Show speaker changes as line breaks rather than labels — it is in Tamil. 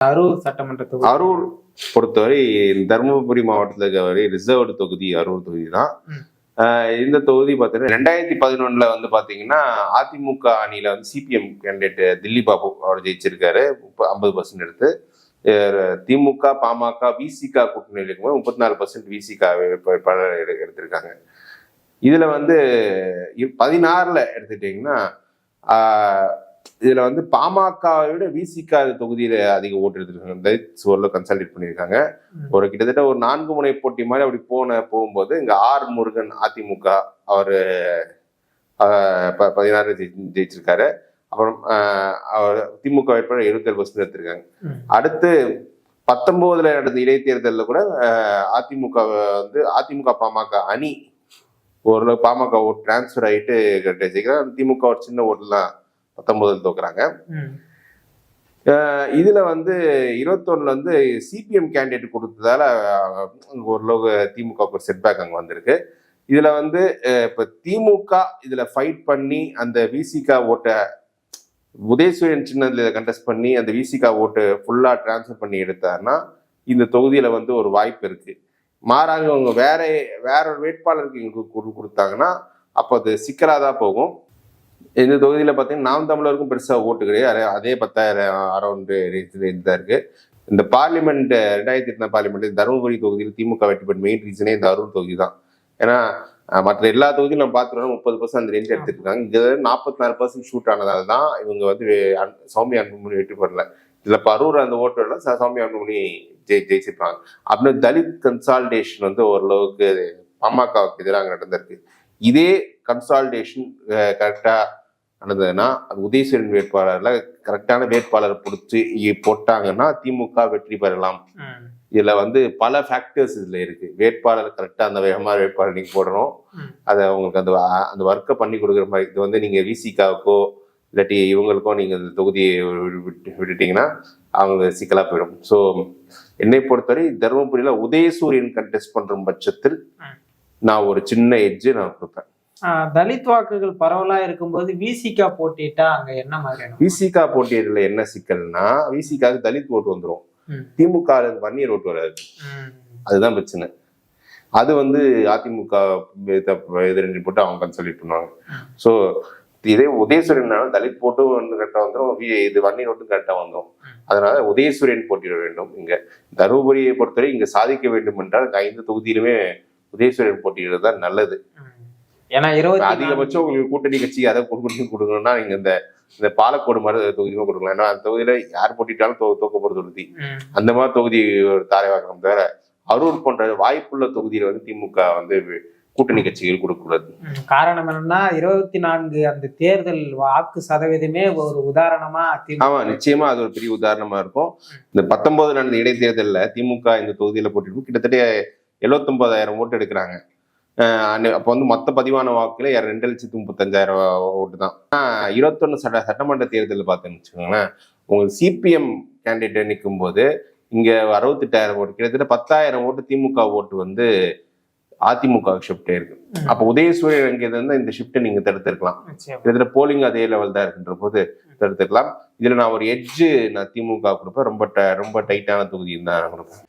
அரூர் சட்டமன்ற தொகுதி.
அரூர் பொறுத்தவரை தருமபுரி மாவட்டத்தில் இருக்கிற ரிசர்வ்டு தொகுதி அரூர் தொகுதி தான் இந்த தொகுதி பார்த்தீங்கன்னா ரெண்டாயிரத்தி பதினொன்னுல வந்து பாத்தீங்கன்னா அதிமுக அணியில வந்து சிபிஎம் கேண்டிடேட் தில்லி பாபு அவர் ஜெயிச்சிருக்காரு. ஐம்பது பர்சன்ட் எடுத்து திமுக பாமக விசிகா கூட்டணியில் இருக்கும்போது முப்பத்தி நாலு பர்சன்ட் விசிகா வேட்பாளர் எடு- எடுத்திருக்காங்க. இதுல வந்து பதினாறுல எடுத்துட்டீங்கன்னா இதுல வந்து பாமகவை விட விசிகா தொகுதியில அதிக ஓட்டு எடுத்திருக்காங்க சுவர்ல கன்சல்டேட் பண்ணியிருக்காங்க. ஒரு கிட்டத்தட்ட ஒரு நான்கு முனை போட்டி மாதிரி அப்படி போன போகும்போது இங்க ஆர் முருகன் அதிமுக அவரு பதினாறு ஜெயி- ஜெயிச்சிருக்காரு அப்புறம் அவர் திமுக வேட்பாளர் எழுபத்தேழு பர்சன்ட் எடுத்திருக்காங்க. அடுத்து பத்தொன்பதுல நடந்த இடைத்தேர்தலில் கூட அதிமுக வந்து அதிமுக பாமக அணி ஓரளவு பாமக ஓட்டு டிரான்ஸ்ஃபர் ஆகிட்டு ஜெயிக்கிறாங்க திமுக ஒரு சின்ன ஓட்டுலாம் பத்தொன்பதுல தோக்குறாங்க. இதுல வந்து இருபத்தொன்னுல வந்து சிபிஎம் கேண்டிடேட் கொடுத்ததால ஆஹ் ஓரளவு திமுக ஒரு செட்பேக் அங்க வந்திருக்கு. இதுல வந்து இப்ப திமுக இதுல ஃபைட் பண்ணி அந்த விசிகா ஓட்டை உதயசூரியன் சின்னத்துல கண்டெஸ்ட் பண்ணி அந்த விசிகா ஓட்டு ஃபுல்லா டிரான்ஸ்ஃபர் பண்ணி எடுத்தாருன்னா இந்த தொகுதியில வந்து ஒரு வாய்ப்பு இருக்கு. மாறாக அவங்க வேற வேற ஒரு வேட்பாளருக்கு கொடுத்தாங்கன்னா அப்போ அது சிக்கலாக தான் போகும். இந்த தொகுதியில் பார்த்தீங்கன்னா நாம் தமிழருக்கும் பெருசாக ஓட்டு கிடையாது. அதே பத்தாயிரம் அரௌண்டு ரேஞ்சில் தான் இருக்குது இந்த பார்லிமெண்ட் ரெண்டாயிரத்தி எட்டு பார்லிமெண்ட் தருமபுரி தொகுதியில் திமுக வெற்றி பெற்ற மெயின் ரீசனே இந்த அரூர் தொகுதி தான் ஏன்னா மற்ற எல்லா தொகுதியும் நம்ம பார்த்துருவோம் முப்பது பர்சன்ட் அந்த ரேஞ்ச் எடுத்துருக்காங்க. இங்கே நாற்பத்தி நாலு பர்சன்ட் ஷூட் ஆனதால தான் இவங்க வந்து வே- சௌமியா அன்புமணி வெற்றி பெறல. இதில் பரூர் அந்த ஓட்டுல சௌமியா அன்புமணி ஜெயி ஜெயிச்சிருப்பாங்க அப்படின்னு தலித் கன்சால்டேஷன் வந்து ஓரளவுக்கு பாமகவுக்கு எதிராக நடந்திருக்கு. இதே கன்சால்டேஷன் கரெக்டாக நடந்ததுன்னா அது உதயசூரன் வேட்பாளர்ல கரெக்டான வேட்பாளர் பிடிச்சி போட்டாங்கன்னா திமுக வெற்றி பெறலாம். இதுல வந்து பல ஃபேக்டர்ஸ் இதுல இருக்கு வேட்பாளர் கரெக்டா அந்த வேகமான வேட்பாளர் நீங்க போடணும். அதை உங்களுக்கு அந்த அந்த ஒர்க்கை பண்ணி கொடுக்குற மாதிரி இது வந்து நீங்க விசிகாவுக்கோ இல்லாட்டி இவங்களுக்கோ நீங்க இந்த தொகுதியை விட்டு- விட்டு- விட்டுட்டீங்கன்னா அவங்க சிக்கலா போயிடும் ஸோ என்னை பொறுத்தவரை தருமபுரியில உதயசூரியன் கண்டெஸ்ட் பண்ற பட்சத்தில். நான் ஒரு சின்ன எட்ஜ் நான் கொடுப்பேன்
தலித் வாக்குகள் பரவலா இருக்கும்போது விசிகா போட்டிட்டா அங்க என்ன மாதிரியான
விசிகா போட்டியிடல என்ன சிக்கல்னா விசிகாவுக்கு தலித் ஓட்டு வந்துரும்
ம்.
திமுக வன்னியர் ஓட்டு வராது. அதுதான் பிரச்சனை அது வந்து அதிமுக எதிரணி போட்டு அவங்க கன்சல்ட் பண்ணுவாங்க. ஸோ இதே உதயசூரியனால தலித் போட்டும் வந்து கரெக்டாக வந்துடும் இது வன்னி ஓட்டும் கரெக்டாக வந்துடும். அதனால உதயசூரியன் போட்டியிட வேண்டும் இங்க தருமபுரியை பொறுத்தவரை இங்க சாதிக்க வேண்டும் என்றால் ஐந்து தொகுதியிலுமே உதயசூரியன் போட்டியிடுறது தான் நல்லது.
ஏன்னா இருபத்தி நாலு-
அதிகபட்சம் உங்களுக்கு கூட்டணி கட்சி அதை கொடுக்கணும் கொடுக்கணும்னா நீங்க இந்த இந்த பாலக்கோடு மாதிரி தொகுதியுமே கொடுக்கலாம். ஏன்னா அந்த தொகுதியில யார் போட்டிட்டாலும் தோக்க போற தொகுதி. அந்த மாதிரி தொகுதி ஒரு தாரைவாக்கம் தவிர அரூர் போன்ற வாய்ப்புள்ள தொகுதியில வந்து திமுக வந்து கூட்டணி கட்சிகள் கொடுக்கக்கூடாது.
ம். காரணம் என்னன்னா இருபத்தி நான்கு அந்த தேர்தல் வாக்கு சதவீதமே ஒரு உதாரணமா
ஆமா நிச்சயமா அது ஒரு பெரிய உதாரணமா இருக்கும். இந்த பத்தொன்பது நடந்த இடைத்தேர்தல்ல திமுக இந்த தொகுதியில போட்டிருக்கும். கிட்டத்தட்ட எழுவத்தொன்பதாயிரம் ஓட்டு எடுக்கிறாங்க. அப்போ வந்து மொத்த பதிவான வாக்குல ரெண்டு லட்சத்தி முப்பத்தஞ்சாயிரம் ஓட்டு தான் இருபத்தொன்னு சட்ட சட்டமன்ற தேர்தலில் பார்த்தேன்னு வச்சுக்கோங்களேன் உங்களுக்கு சிபிஎம் கேண்டிடேட் நிற்கும் போது இங்க அறுபத்தெட்டாயிரம் ஓட்டு கிட்டத்தட்ட பத்தாயிரம் ஓட்டு திமுக ஓட்டு வந்து அதிமுக ஷிஃப்ட் இருக்கு
ம்.
அப்போ உதயசூரியன் இங்க இருந்தா இந்த ஷிஃப்ட்டை நீங்க தடுத்திருக்கலாம். கிட்டத்தட்ட போலிங் அதே லெவல் தான் இருக்குன்ற போது தடுத்துக்கலாம் இதுல நான் ஒரு எட்ஜ் நான் திமுக கொடுப்பேன். ரொம்ப ரொம்ப டைட்டான தொகுதி தான் கொடுப்பேன்.